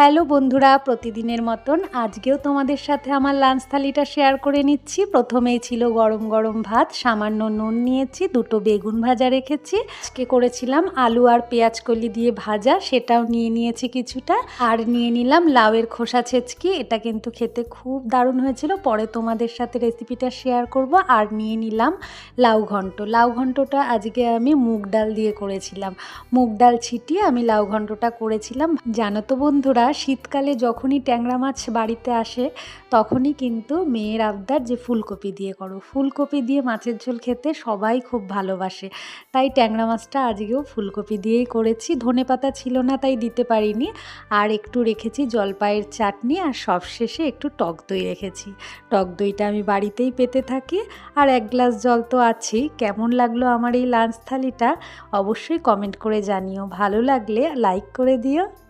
Hello বন্ধুরা, প্রতিদিনের মতন আজকেও তোমাদের সাথে আমার লাঞ্চ থালিটা শেয়ার করে নিচ্ছি। প্রথমেই ছিল গরম গরম ভাত, সামান্য নুন নিয়েছি, দুটো বেগুন ভাজা রেখেছি। আজকে করেছিলাম আলু আর পেঁয়াজ কলি দিয়ে ভাজা, সেটাও নিয়ে নিয়েছি কিছুটা। আর নিয়ে নিলাম লাউয়ের খোসা ছেচকি, এটা কিন্তু খেতে খুব দারুণ হয়েছিল। পরে তোমাদের সাথে রেসিপিটা শেয়ার করব। আর নিয়ে নিলাম লাউ ঘন্ট। লাউ ঘন্টটা আজকে আমি মুগ ডাল দিয়ে করেছিলাম। মুগ ডাল ছিটিয়ে আমি লাউ ঘন্টটা করেছিলাম। জানো তো বন্ধুরা শীতকালে যখনই ট্যাংরা মাছ বাড়িতে আসে, তখনই কিন্তু মেয়ের আবদার যে ফুলকপি দিয়ে করো। ফুলকপি দিয়ে মাছের ঝোল খেতে সবাই খুব ভালোবাসে। তাই ট্যাংরা মাছটা আজকেও ফুলকপি দিয়েই করেছি। ধনে পাতা ছিল না, তাই দিতে পারিনি। আর একটু রেখেছি জলপাইয়ের চাটনি আর সবশেষে একটু টক দই রেখেছি। টক দইটা আমি বাড়িতেই পেতে থাকি। আর এক গ্লাস জল তো আছেই। কেমন লাগল আমার এই লাঞ্চ থালিটা? অবশ্যই কমেন্ট করে জানিও। ভালো লাগলে লাইক করে দিও।